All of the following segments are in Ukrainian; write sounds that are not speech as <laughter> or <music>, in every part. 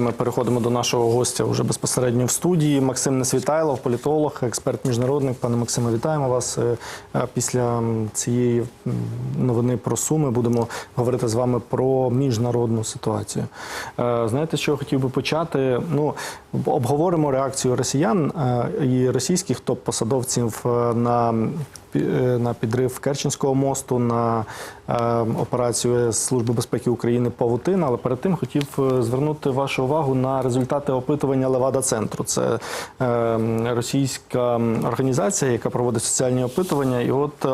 Ми переходимо до нашого гостя вже безпосередньо в студії. Максим Несвітайлов, політолог, експерт міжнародник. Пане Максиме, вітаємо вас. Е, Після цієї новини про суми будемо говорити з вами про міжнародну ситуацію. Е, Знаєте, з чого хотів би почати? Ну, обговоримо реакцію росіян е, і російських топ-посадовців на на підрив Керченського мосту, на е, операцію Служби безпеки України Павутина. Але перед тим хотів е, звернути вашу увагу на результати опитування Левада Центру. Це е, російська організація, яка проводить соціальні опитування. І от е,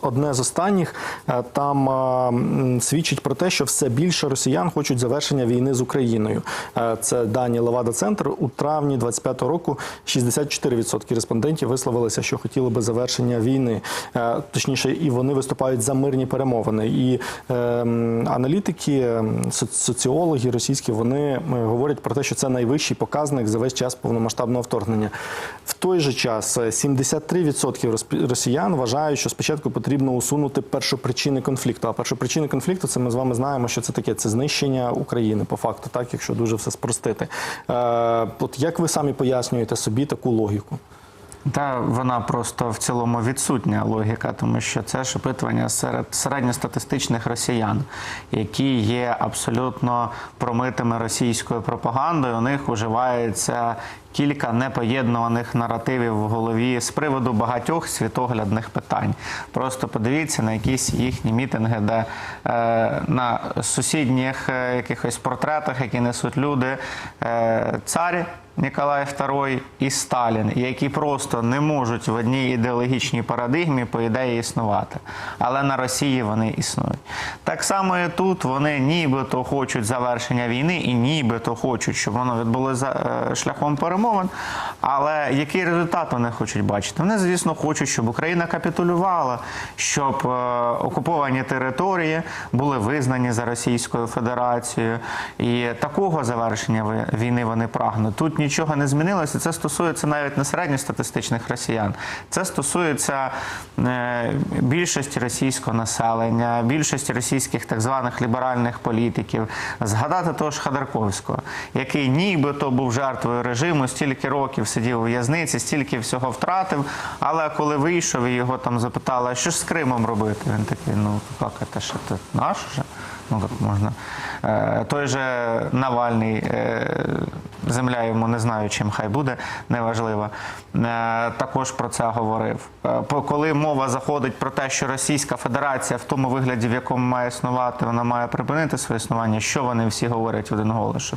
одне з останніх е, там е, свідчить про те, що все більше росіян хочуть завершення війни з Україною. Е, Це дані Левада Центр у травні 25-го року. 64% респондентів висловилися, що хотіли би завершення війни. Е, Точніше, і вони виступають за мирні перемовини. І е, аналітики, ем, соціологи російські, вони е, говорять про те, що це найвищий показник за весь час повномасштабного вторгнення. В той же час е, 73% росіян вважають, що спочатку потрібно усунути першопричини конфлікту. А першопричини конфлікту це ми з вами знаємо, що це таке. Це знищення України, по факту, так, якщо дуже все спростити. Е, От як ви самі пояснюєте собі таку логіку? Та вона просто в цілому відсутня логіка, тому що це ж опитування серед середньостатистичних росіян, які є абсолютно промитими російською пропагандою. У них уживається кілька непоєднуваних наративів в голові з приводу багатьох світоглядних питань. Просто подивіться на якісь їхні мітинги, де е, на сусідніх е, якихось портретах, які несуть люди, е, царі. Ніколай II і Сталін, які просто не можуть в одній ідеологічній парадигмі, по ідеї, існувати. Але на Росії вони існують. Так само і тут вони нібито хочуть завершення війни і нібито хочуть, щоб воно відбулося е, шляхом перемовин. Але який результат вони хочуть бачити? Вони, звісно, хочуть, щоб Україна капітулювала, щоб е, окуповані території були визнані за Російською Федерацією. І такого завершення війни вони прагнуть. Тут нічого не змінилося. Це стосується навіть не середньостатистичних росіян. Це стосується е, більшості російського населення, більшості російських так званих ліберальних політиків. Згадати того ж Ходорковського, який нібито був жертвою режиму, стільки років сидів у в'язниці, стільки всього втратив. Але коли вийшов і його там запитали, що ж з Кримом робити? Він такий, ну як це що це наш же? Ну як можна. Е, той же Навальний, е, земля йому не знаю, чим хай буде, неважливо. Е, також про це говорив. Коли мова заходить про те, що Російська Федерація в тому вигляді, в якому має існувати, вона має припинити своє існування, що вони всі говорять в один голос, що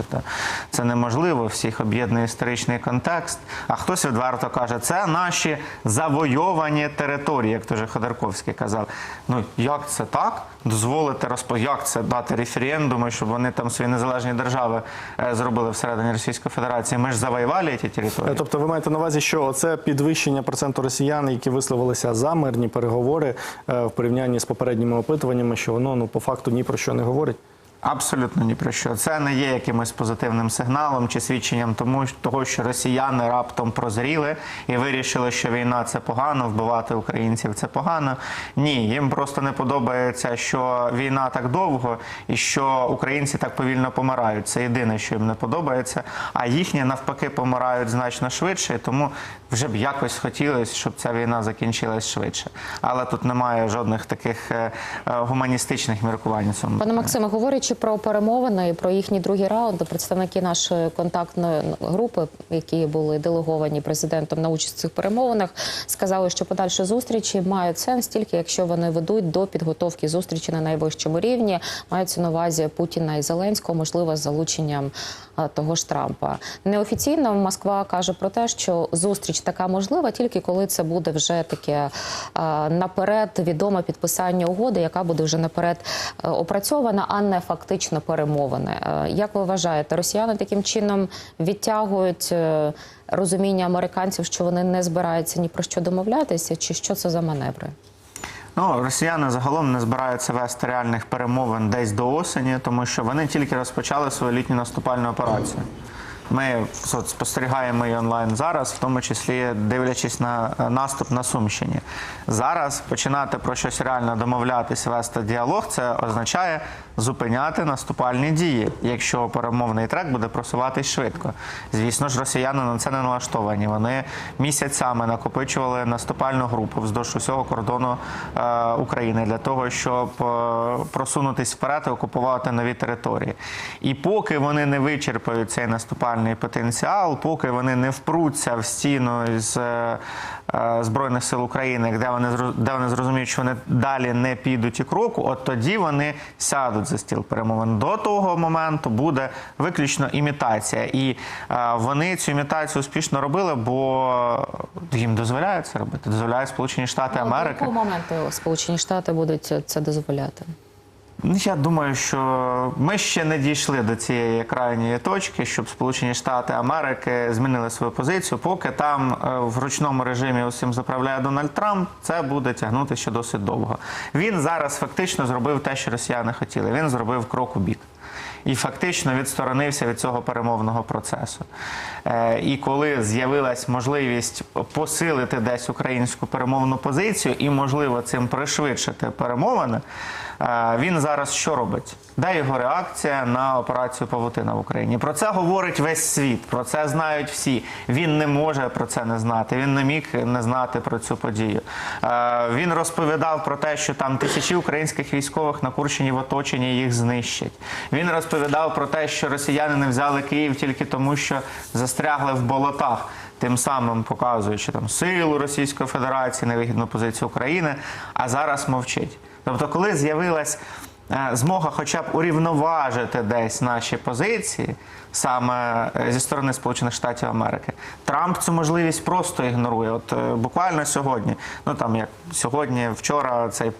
це, неможливо, всіх об'єднує історичний контекст. А хтось відверто каже, це наші завойовані території, як тоже Ходорковський казав. Ну як це так? Дозволити розпо... як це дати референдуми, щоб вони там свої незалежні держави е, зробили всередині Російської Федерації. Ми ж завоювали ці Е, території. Тобто ви маєте на увазі, що це підвищення проценту росіян, які висловилися за мирні переговори е, в порівнянні з попередніми опитуваннями, що воно ну по факту ні про що не говорить. Абсолютно ні про що. Це не є якимось позитивним сигналом чи свідченням тому, того, що росіяни раптом прозріли і вирішили, що війна це погано, вбивати українців це погано. Ні, їм просто не подобається, що війна так довго і що українці так повільно помирають. Це єдине, що їм не подобається. А їхні навпаки помирають значно швидше, тому вже б якось хотілося, щоб ця війна закінчилась швидше. Але тут немає жодних таких е, е, гуманістичних міркувань. Пане Максиме, говорячи про перемовини і про їхні другі раунд, представники нашої контактної групи, які були делеговані президентом на участь в цих перемовинах, сказали, що подальші зустрічі мають сенс тільки якщо вони ведуть до підготовки зустрічі на найвищому рівні. Мається на увазі Путіна і Зеленського, можливо, з залученням того ж Трампа. Неофіційно Москва каже про те, що зустріч така можлива, тільки коли це буде вже таке наперед відоме підписання угоди, яка буде вже наперед е, опрацьована, а не фактично перемовини. Е, Як ви вважаєте, росіяни таким чином відтягують е, розуміння американців, що вони не збираються ні про що домовлятися, чи що це за маневри? Ну, росіяни загалом не збираються вести реальних перемовин десь до осені, тому що вони тільки розпочали свою літню наступальну операцію. Ми спостерігаємо її онлайн зараз, в тому числі дивлячись на е, наступ на Сумщині. Зараз починати про щось реально домовлятися, вести діалог, це означає зупиняти наступальні дії, якщо перемовний трек буде просуватись швидко. Звісно ж, росіяни на це не налаштовані. Вони місяцями накопичували наступальну групу вздовж усього кордону е, України для того, щоб е, просунутись вперед і окупувати нові території. І поки вони не вичерпають цей наступальний потенціал, поки вони не впруться в стіну з е, збройних сил України, де вони де вони зрозуміють, що вони далі не підуть і кроку, от тоді вони сядуть за стіл перемовин. До того моменту буде виключно імітація, і е, вони цю імітацію успішно робили, бо їм дозволяють це робити. Дозволяють Сполучені Штати Ну, До Америки. якого моменту Сполучені Штати будуть це дозволяти? Ну, Я думаю, що ми ще не дійшли до цієї крайньої точки, щоб Сполучені Штати Америки змінили свою позицію. Поки там е, в ручному режимі усім заправляє Дональд Трамп, це буде тягнути ще досить довго. Він зараз фактично зробив те, що росіяни хотіли. Він зробив крок у бік. І фактично відсторонився від цього перемовного процесу. Е, і коли з'явилась можливість посилити десь українську перемовну позицію і, можливо, цим пришвидшити перемовини, він зараз що робить? Де його реакція на операцію Павутина в Україні? Про це говорить весь світ, про це знають всі. Він не може про це не знати. Він не міг не знати про цю подію. Він розповідав про те, що там тисячі українських військових на Курщині в оточенні їх знищать. Він розповідав про те, що росіяни не взяли Київ тільки тому, що застрягли в болотах. Тим самим показуючи там силу Російської Федерації, невигідну позицію України, а зараз мовчить. Тобто, коли з'явилась е, змога хоча б урівноважити десь наші позиції, саме е, зі сторони Сполучених Штатів Америки, Трамп цю можливість просто ігнорує. От е, буквально сьогодні, ну там як сьогодні, вчора цей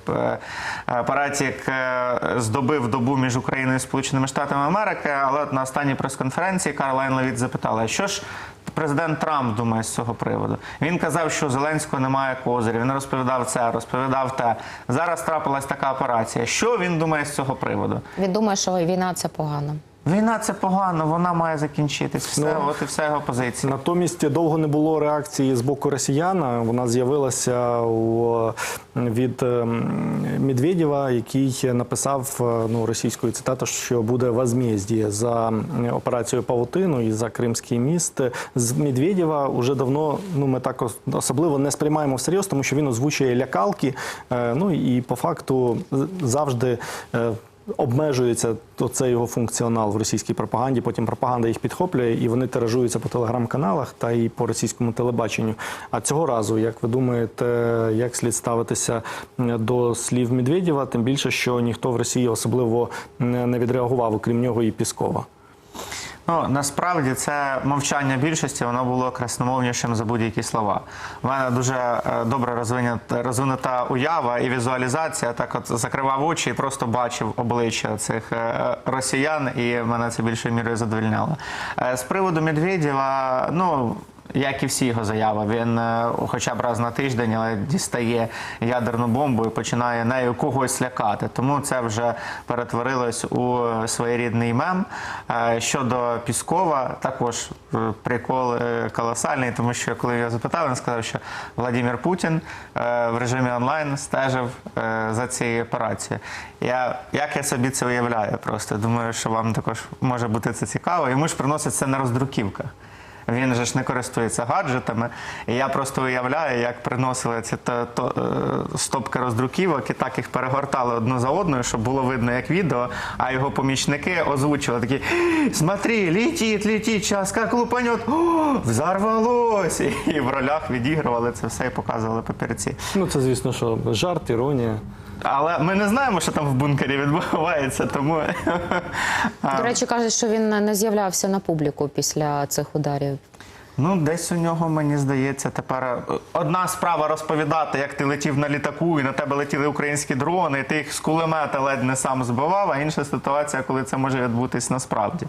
паратік е, здобив добу між Україною і Сполученими Штатами Америки, але от на останній прес-конференції Карлайн Левіт запитала, що ж президент Трамп думає з цього приводу. Він казав, що Зеленського немає козирів. Він розповідав це, розповідав те. Зараз трапилась така операція. Що він думає з цього приводу? Він думає, що війна це погано. Війна це погано, вона має закінчитись. Все, Ну, от і вся його позиція. Натомість довго не було реакції з боку росіян. Вона з'явилася у, від ем, Медведєва, який написав е, ну, російською цитатою, що буде возмездіє за м, операцію Павутину і за Кримський міст. З Медведєва вже давно ну, ми так особливо не сприймаємо всерйоз, тому що він озвучує лякалки. е, Ну і по факту завжди. Обмежується це його функціонал в російській пропаганді. Потім пропаганда їх підхоплює, і вони тиражуються по телеграм-каналах та і по російському телебаченню. А цього разу, як ви думаєте, як слід ставитися до слів Медведєва? Тим більше, що ніхто в Росії особливо не відреагував, окрім нього і Піскова. Ну насправді це мовчання більшості, воно було красномовнішим за будь-які слова. У мене дуже е, добре розвинута, розвинута уява і візуалізація. Так, от закривав очі і просто бачив обличчя цих е, росіян, і мене це більшою мірою задовольняло. Е, З приводу Медведєва, ну. Як і всі його заяви, він е, хоча б раз на тиждень але дістає ядерну бомбу і починає нею когось лякати. Тому це вже перетворилось у своєрідний мем. Е, Щодо Піскова, також е, прикол колосальний, тому що коли я запитав, він сказав, що Владимир Путін в режимі онлайн стежив за цією операцією. Я як я собі це уявляю, просто думаю, що вам також може бути це цікаво. Йому ж приносять це на роздруківках. Він же ж не користується гаджетами. І я просто уявляю, як приносили ці то, то, е, стопки роздруківок і так їх перегортали одну за одною, щоб було видно як відео, а його помічники озвучували такі: смотри, летить, летить, час, як лупанет, взорвалось! І в ролях відігрували це все і показували папірці. Ну це звісно, що жарт, іронія. Але ми не знаємо, що там в бункері відбувається, тому <laughs> До речі, кажуть, що він не з'являвся на публіку після цих ударів. Ну, десь у нього, мені здається, тепер е, одна справа розповідати, як ти летів на літаку, і на тебе летіли українські дрони, і ти їх з кулемета ледь не сам збивав, а інша ситуація, коли це може відбутись насправді.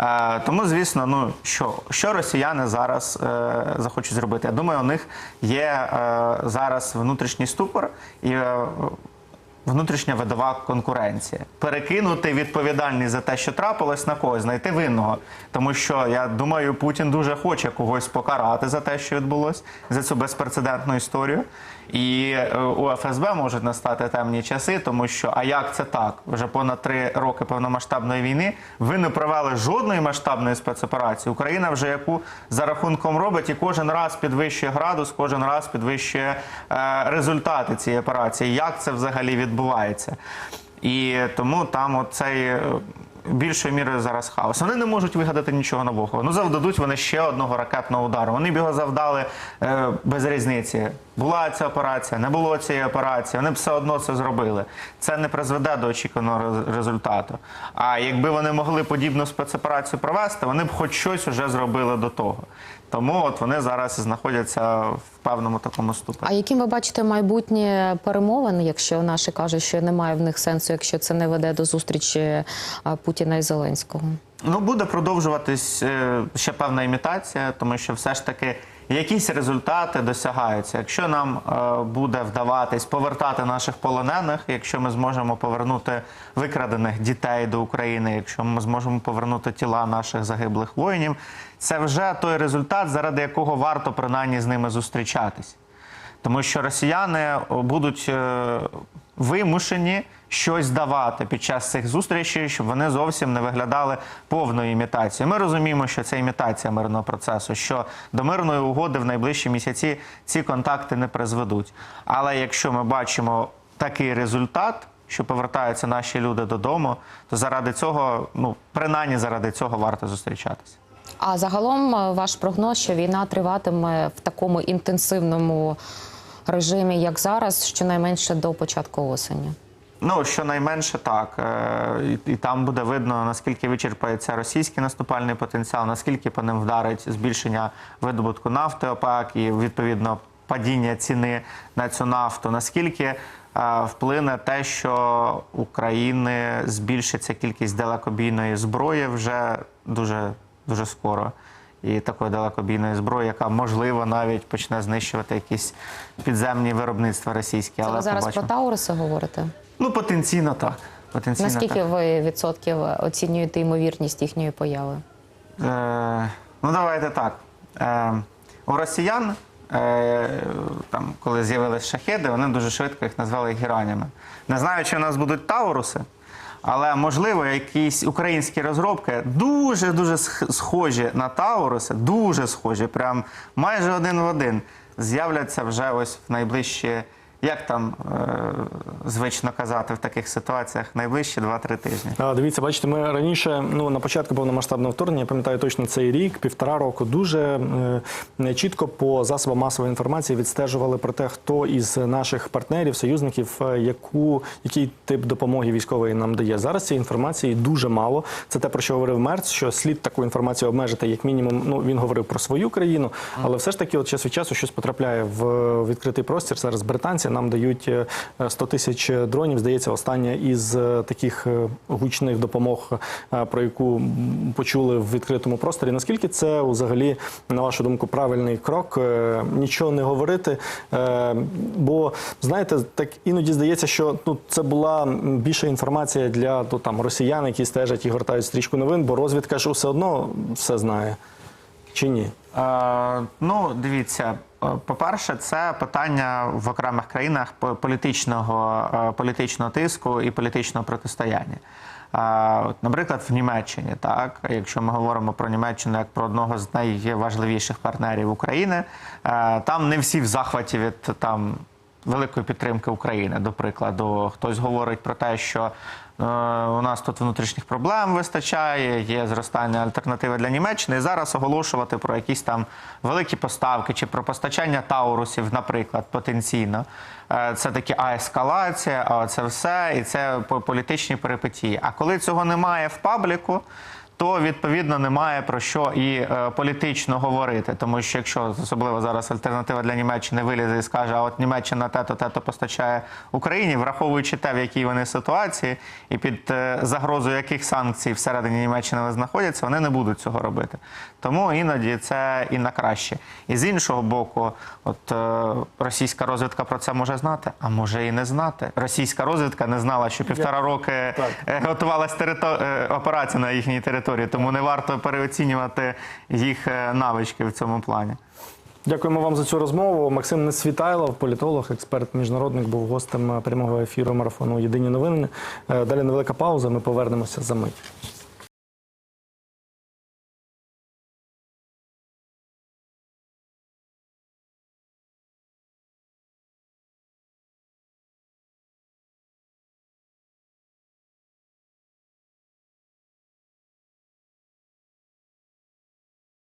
Е, тому, звісно, ну що, що росіяни зараз е, захочуть зробити? Я думаю, у них є е, зараз внутрішній ступор і. Е, внутрішня видова конкуренція. Перекинути відповідальність за те, що трапилось на когось, знайти винного. Тому що я думаю, Путін дуже хоче когось покарати за те, що відбулось, за цю безпрецедентну історію. І е, у ФСБ можуть настати темні часи, тому що а як це так? Вже понад три роки повномасштабної війни ви не провели жодної масштабної спецоперації. Україна вже яку за рахунком робить і кожен раз підвищує градус, кожен раз підвищує е, результати цієї операції. Як це взагалі відбувається? І тому там оцей. е, Більшою мірою зараз хаос. Вони не можуть вигадати нічого нового. Ну завдадуть вони ще одного ракетного удару. Вони б його завдали е, без різниці. Була ця операція, не було цієї операції. Вони б все одно це зробили. Це не призведе до очікуваного результату. А якби вони могли подібну спецоперацію провести, вони б хоч щось уже зробили до того. Тому от вони зараз знаходяться в певному такому ступені. А яким ви бачите майбутнє перемовин, якщо наші кажуть, що немає в них сенсу, якщо це не веде до зустрічі Путіна і Зеленського? Ну, буде продовжуватись е, ще певна імітація, тому що все ж таки якісь результати досягаються. Якщо нам е, буде вдаватись повертати наших полонених, якщо ми зможемо повернути викрадених дітей до України, якщо ми зможемо повернути тіла наших загиблих воїнів, це вже той результат, заради якого варто принаймні з ними зустрічатись. Тому що росіяни будуть е, вимушені щось давати під час цих зустрічей, щоб вони зовсім не виглядали повною імітацією. Ми розуміємо, що це імітація мирного процесу, що до мирної угоди в найближчі місяці ці контакти не призведуть. Але якщо ми бачимо такий результат, що повертаються наші люди додому, то заради цього, ну принаймні заради цього варто зустрічатися. А загалом е, ваш прогноз, що війна триватиме в такому інтенсивному режимі, як зараз, щонайменше до початку осені. Ну, щонайменше так. Е, І, і там буде видно, наскільки вичерпається російський наступальний потенціал, наскільки по ним вдарить збільшення видобутку нафти ОПЕК і відповідно падіння ціни на цю нафту, наскільки е, вплине те, що України збільшиться кількість далекобійної зброї вже дуже, дуже скоро. І такої далекобійної зброї, яка можливо навіть почне знищувати якісь підземні виробництва російські. Це Але ви зараз побачимо. про Тауруси говорите? Ну, потенційно так. Потенційно Наскільки так. ви відсотків оцінюєте ймовірність їхньої появи? Е, ну, давайте так. Е, у росіян, е, там, коли з'явились шахеди, вони дуже швидко їх назвали гіранями. Не знаю, чи у нас будуть тауруси, але можливо, якісь українські розробки дуже дуже схожі на тауруси, дуже схожі, прям майже один в один, з'являться вже ось в найближчі. Як там е, звично казати в таких ситуаціях, найближчі 2-3 тижні. Дивіться, бачите, ми раніше, ну на початку повномасштабного вторгнення, я пам'ятаю точно цей рік, півтора року, дуже е, чітко по засобам масової інформації відстежували про те, хто із наших партнерів, союзників, е, яку який тип допомоги військової нам дає. Зараз цієї інформації дуже мало. Це те, про що говорив Мерц, що слід таку інформацію обмежити, як мінімум. Ну він говорив про свою країну, але все ж таки, от час від часу щось потрапляє в відкритий простір. Зараз британці нам дають е, 100 тисяч дронів. Здається, остання із е, таких е, гучних допомог, е, про яку почули в відкритому просторі. Наскільки це взагалі, на вашу думку, правильний крок? Е, Нічого не говорити. Е, Бо знаєте, так іноді здається, що ну це була більша інформація для ну, там росіян, які стежать і гортають стрічку новин, бо розвідка ж все одно все знає. Чи ні? Е, ну, дивіться, е, по-перше, це питання в окремих країнах політичного, е, політичного тиску і політичного протистояння. Е, Наприклад, в Німеччині, так, якщо ми говоримо про Німеччину як про одного з найважливіших партнерів України, е, там не всі в захваті від там великої підтримки України. До прикладу, хтось говорить про те, що е, у нас тут внутрішніх проблем вистачає, є зростання альтернативи для Німеччини. І зараз оголошувати про якісь там великі поставки чи про постачання таурусів, наприклад, потенційно. Е, Це такі а ескалація, а це все, і це по- політичні перипетії. А коли цього немає в пабліку, то відповідно немає про що і е, політично говорити. Тому що якщо особливо зараз альтернатива для Німеччини вилізе і скаже, а от Німеччина те-то, те-то постачає Україні, враховуючи те, в якій вони ситуації, і під е, загрозою яких санкцій всередині Німеччини вони знаходяться, вони не будуть цього робити. Тому іноді це і на краще. І з іншого боку, от е, російська розвідка про це може знати, а може і не знати. Російська розвідка не знала, що півтора роки е, готувалась терито... е, операція на їхній території, тому не варто переоцінювати їх е, навички в цьому плані. Дякуємо вам за цю розмову. Максим Несвітайлов, політолог, експерт міжнародник, був гостем прямого ефіру марафону Єдині новини. Е, Далі невелика пауза. Ми повернемося за мить.